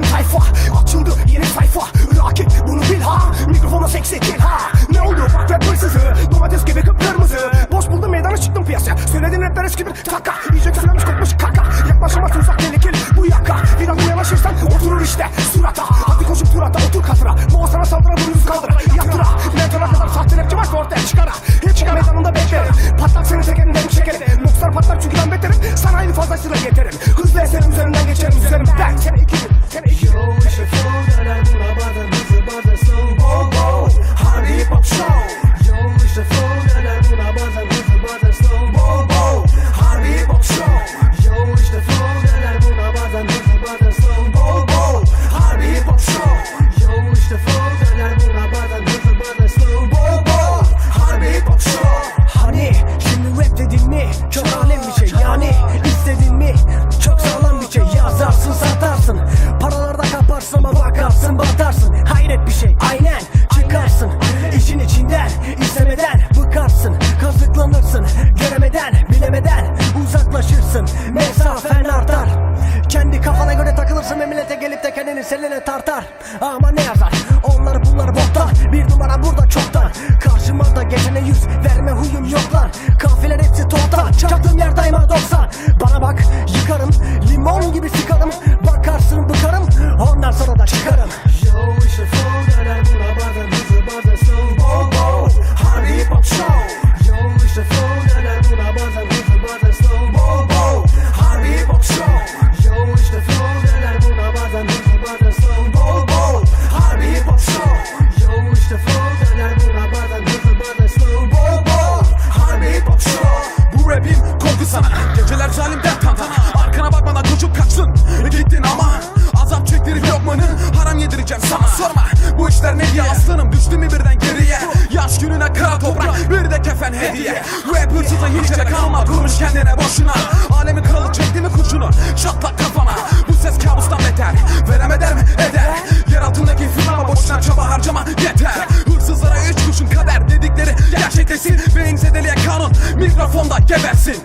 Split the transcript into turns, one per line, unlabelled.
sayfa Açıldı yeni sayfa Rakip bunu bil ha Mikrofona seksi kill ha. Ne oldu? Bak rap hırsızı Domates gibi kıpkırmızı. Boş buldum meydana çıktım piyasaya Söylediğin rapler eski bir taka Yiyecek sürmemiş kokmuş kaka. Yaklaşamaz uzak tehlikeli bu yaka. Biraz yanaşırsan oturur işte surata. Hadi koşup turata otur katıra. Sana saldıra bu yüzü kaldıra. Yatıra Mentona kadar sahte rapçi varsa ortaya çıkara. Hiç çıkar meydanında beklerim. Patlak senin tekerinden çekerim. Mokslar patlak çünkü ben beterim. Sana aynı fazlasıyla yeterim Hızlı eserim üzerinden geçerim üzerimden Sene iki Can it seninle tartar Ama ne yazar? Onlar bunlar boktan Bir numara burada çoktan. Karşıma da geçene yüz verme huyum yok lan Kafiler hepsi toptan Çaktığım yer daima 90 Bana bak yıkarım limon gibi sıkarım. Bakarsın bıkarım ondan sonra da çıkarım vereceğim sana Sorma bu işler
ne diye? Aslanım düştü mü birden geriye? Yaş gününe
kral toprak bir de kefen hediye.
Rap hırsızı hiç de kalma Kurmuş kendine boşuna. Alemin
kralı çekti mi kurşunu? Şatlak kafana.
Bu ses kabustan beter. Verem eder mi? Eder. Yer altındaki firma boşuna çaba harcama. Yeter. Hırsızlara üç kurşun kader dedikleri gerçekleşsin. Beyin zedeliye kanun mikrofonda gebersin.